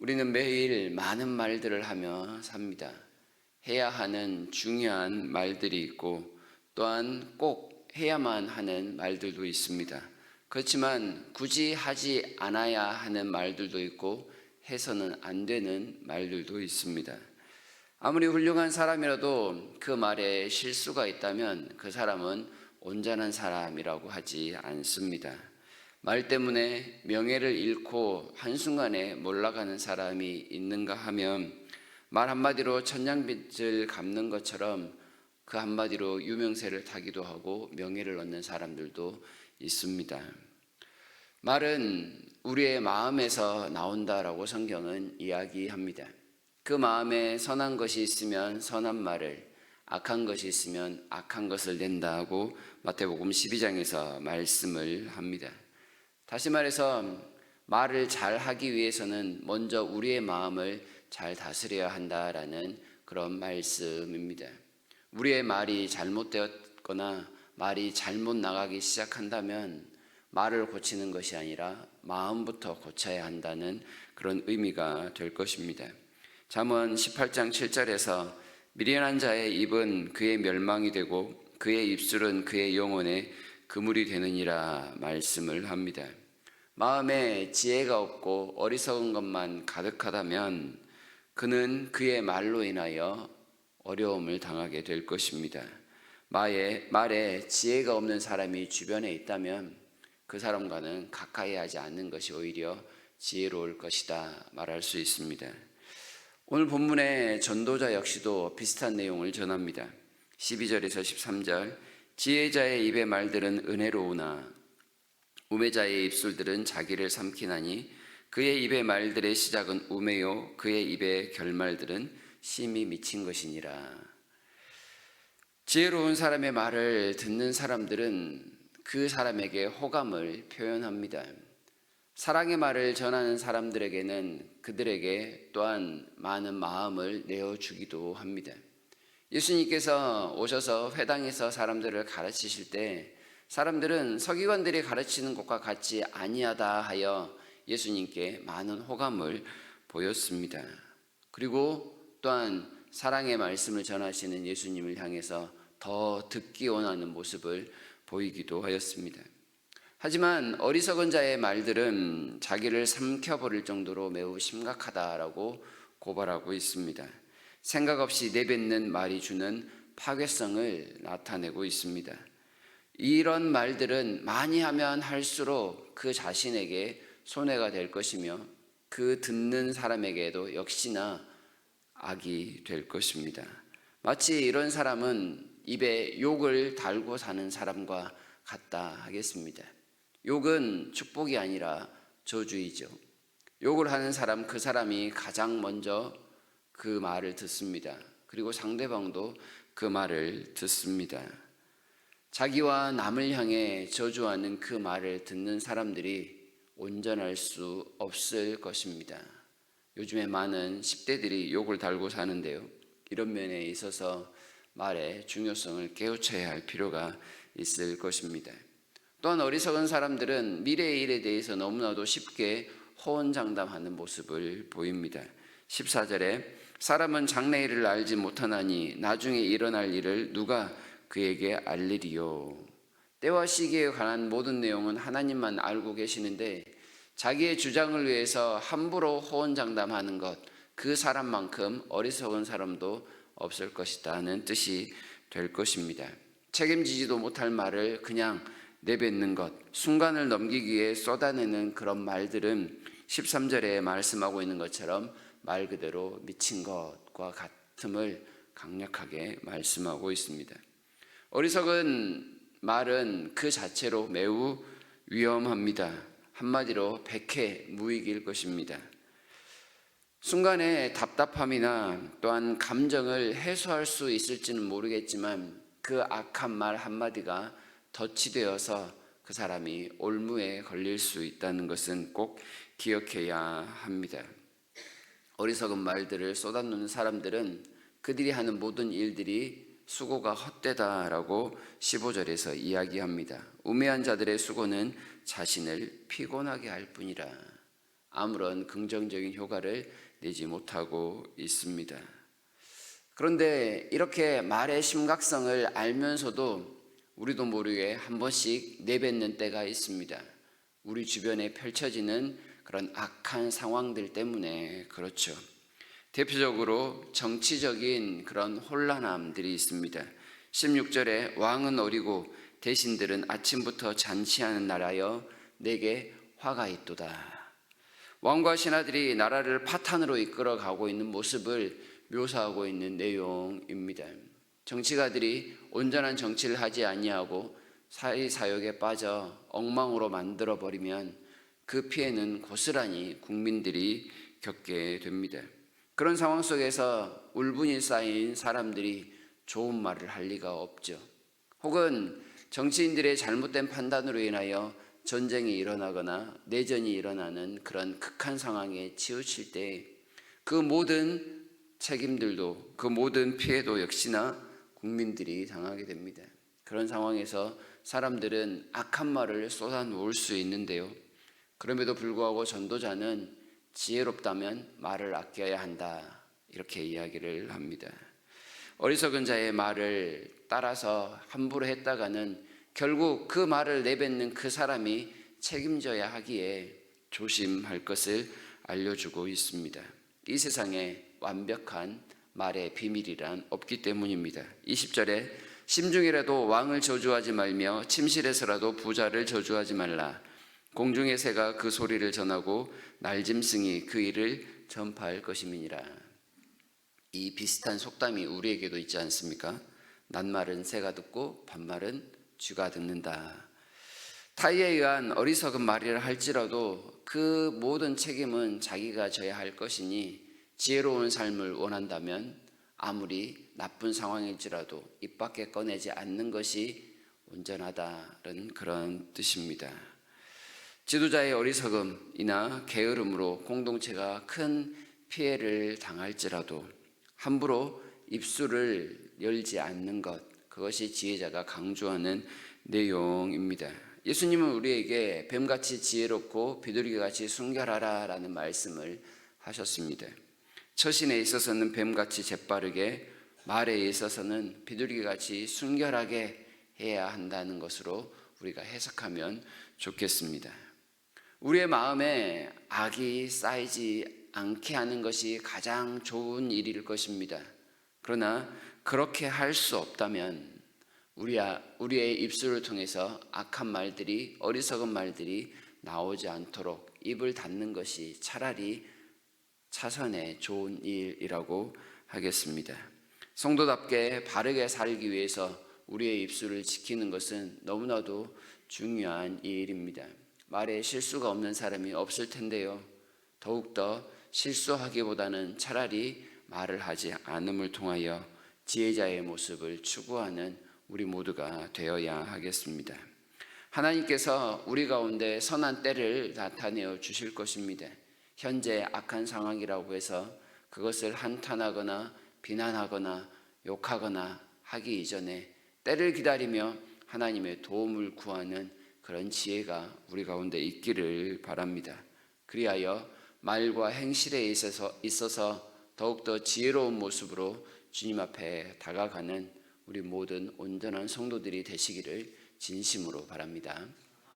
우리는 매일 많은 말들을 하며 삽니다. 해야 하는 중요한 말들이 있고 또한 꼭 해야만 하는 말들도 있습니다. 그렇지만 굳이 하지 않아야 하는 말들도 있고 해서는 안 되는 말들도 있습니다. 아무리 훌륭한 사람이라도 그 말에 실수가 있다면 그 사람은 온전한 사람이라고 하지 않습니다. 말 때문에 명예를 잃고 한순간에 몰락하는 사람이 있는가 하면 말 한마디로 천냥빚을 갚는 것처럼 그 한마디로 유명세를 타기도 하고 명예를 얻는 사람들도 있습니다. 말은 우리의 마음에서 나온다라고 성경은 이야기합니다. 그 마음에 선한 것이 있으면 선한 말을, 악한 것이 있으면 악한 것을 낸다고 마태복음 12장에서 말씀을 합니다. 다시 말해서 말을 잘 하기 위해서는 먼저 우리의 마음을 잘 다스려야 한다라는 그런 말씀입니다. 우리의 말이 잘못되었거나 말이 잘못 나가기 시작한다면 말을 고치는 것이 아니라 마음부터 고쳐야 한다는 그런 의미가 될 것입니다. 잠언 18장 7절에서 미련한 자의 입은 그의 멸망이 되고 그의 입술은 그의 영혼의 그물이 되느니라 말씀을 합니다. 마음에 지혜가 없고 어리석은 것만 가득하다면 그는 그의 말로 인하여 어려움을 당하게 될 것입니다. 말에, 말에 지혜가 없는 사람이 주변에 있다면 그 사람과는 가까이 하지 않는 것이 오히려 지혜로울 것이다 말할 수 있습니다. 오늘 본문의 전도자 역시도 비슷한 내용을 전합니다. 12절에서 13절 지혜자의 입의 말들은 은혜로우나 우매자의 입술들은 자기를 삼키나니 그의 입의 말들의 시작은 우매요 그의 입의 결말들은 심히 미친 것이니라. 지혜로운 사람의 말을 듣는 사람들은 그 사람에게 호감을 표현합니다. 사랑의 말을 전하는 사람들에게는 그들에게 또한 많은 마음을 내어주기도 합니다. 예수님께서 오셔서 회당에서 사람들을 가르치실 때 사람들은 서기관들이 가르치는 것과 같이 아니하다 하여 예수님께 많은 호감을 보였습니다. 그리고 또한 사랑의 말씀을 전하시는 예수님을 향해서 더 듣기 원하는 모습을 보이기도 하였습니다. 하지만 어리석은 자의 말들은 자기를 삼켜버릴 정도로 매우 심각하다라고 고발하고 있습니다. 생각 없이 내뱉는 말이 주는 파괴성을 나타내고 있습니다. 이런 말들은 많이 하면 할수록 그 자신에게 손해가 될 것이며 그 듣는 사람에게도 역시나 악이 될 것입니다. 마치 이런 사람은 입에 욕을 달고 사는 사람과 같다 하겠습니다. 욕은 축복이 아니라 저주이죠. 욕을 하는 사람, 그 사람이 가장 먼저 그 말을 듣습니다. 그리고 상대방도 그 말을 듣습니다. 자기와 남을 향해 저주하는 그 말을 듣는 사람들이 온전할 수 없을 것입니다. 요즘에 많은 10대들이 욕을 달고 사는데요. 이런 면에 있어서 말의 중요성을 깨우쳐야 할 필요가 있을 것입니다. 또한 어리석은 사람들은 미래의 일에 대해서 너무나도 쉽게 호언장담하는 모습을 보입니다. 14절에 사람은 장래 일을 알지 못하나니 나중에 일어날 일을 누가 그에게 알리리요. 때와 시기에 관한 모든 내용은 하나님만 알고 계시는데 자기의 주장을 위해서 함부로 호언장담하는 것, 그 사람만큼 어리석은 사람도 없을 것이다는 뜻이 될 것입니다. 책임지지도 못할 말을 그냥 내뱉는 것, 순간을 넘기기 위해 쏟아내는 그런 말들은 13절에 말씀하고 있는 것처럼 말 그대로 미친 것과 같음을 강력하게 말씀하고 있습니다. 어리석은 말은 그 자체로 매우 위험합니다. 한마디로 백해 무익일 것입니다. 순간의 답답함이나 또한 감정을 해소할 수 있을지는 모르겠지만 그 악한 말 한마디가 덫이 되어서 그 사람이 올무에 걸릴 수 있다는 것은 꼭 기억해야 합니다. 어리석은 말들을 쏟아놓는 사람들은 그들이 하는 모든 일들이 수고가 헛되다라고 15절에서 이야기합니다. 우매한 자들의 수고는 자신을 피곤하게 할 뿐이라. 아무런 긍정적인 효과를 내지 못하고 있습니다. 그런데 이렇게 말의 심각성을 알면서도 우리도 모르게 한 번씩 내뱉는 때가 있습니다. 우리 주변에 펼쳐지는 그런 악한 상황들 때문에 그렇죠. 대표적으로 정치적인 그런 혼란함들이 있습니다. 16절에 왕은 어리고 대신들은 아침부터 잔치하는 나라여 내게 화가 있도다. 왕과 신하들이 나라를 파탄으로 이끌어 가고 있는 모습을 묘사하고 있는 내용입니다. 정치가들이 온전한 정치를 하지 아니하고 사회 사욕에 빠져 엉망으로 만들어 버리면 그 피해는 고스란히 국민들이 겪게 됩니다. 그런 상황 속에서 울분이 쌓인 사람들이 좋은 말을 할 리가 없죠. 혹은 정치인들의 잘못된 판단으로 인하여 전쟁이 일어나거나 내전이 일어나는 그런 극한 상황에 치우칠 때 그 모든 책임들도 그 모든 피해도 역시나 국민들이 당하게 됩니다. 그런 상황에서 사람들은 악한 말을 쏟아놓을 수 있는데요. 그럼에도 불구하고 전도자는 지혜롭다면 말을 아껴야 한다. 이렇게 이야기를 합니다. 어리석은 자의 말을 따라서 함부로 했다가는 결국 그 말을 내뱉는 그 사람이 책임져야 하기에 조심할 것을 알려주고 있습니다. 이 세상에 완벽한 말의 비밀이란 없기 때문입니다. 20절에 심중이라도 왕을 저주하지 말며 침실에서라도 부자를 저주하지 말라. 공중의 새가 그 소리를 전하고 날짐승이 그 일을 전파할 것임이니라. 이 비슷한 속담이 우리에게도 있지 않습니까? 낱말은 새가 듣고 반말은 쥐가 듣는다. 타이에 의한 어리석은 말이라 할지라도 그 모든 책임은 자기가 져야 할 것이니 지혜로운 삶을 원한다면 아무리 나쁜 상황일지라도 입 밖에 꺼내지 않는 것이 온전하다는 그런 뜻입니다. 지도자의 어리석음이나 게으름으로 공동체가 큰 피해를 당할지라도 함부로 입술을 열지 않는 것, 그것이 지혜자가 강조하는 내용입니다. 예수님은 우리에게 뱀같이 지혜롭고 비둘기같이 순결하라 라는 말씀을 하셨습니다. 처신에 있어서는 뱀같이 재빠르게, 말에 있어서는 비둘기같이 순결하게 해야 한다는 것으로 우리가 해석하면 좋겠습니다. 우리의 마음에 악이 쌓이지 않게 하는 것이 가장 좋은 일일 것입니다. 그러나 그렇게 할 수 없다면 우리야, 우리의 입술을 통해서 악한 말들이 어리석은 말들이 나오지 않도록 입을 닫는 것이 차라리 차선의 좋은 일이라고 하겠습니다. 성도답게 바르게 살기 위해서 우리의 입술을 지키는 것은 너무나도 중요한 일입니다. 말에 실수가 없는 사람이 없을 텐데요. 더욱더 실수하기보다는 차라리 말을 하지 않음을 통하여 지혜자의 모습을 추구하는 우리 모두가 되어야 하겠습니다. 하나님께서 우리 가운데 선한 때를 나타내어 주실 것입니다. 현재 악한 상황이라고 해서 그것을 한탄하거나 비난하거나 욕하거나 하기 이전에 때를 기다리며 하나님의 도움을 구하는 그런 지혜가 우리 가운데 있기를 바랍니다. 그리하여 말과 행실에 있어서, 있어서 더욱더 지혜로운 모습으로 주님 앞에 다가가는 우리 모든 온전한 성도들이 되시기를 진심으로 바랍니다.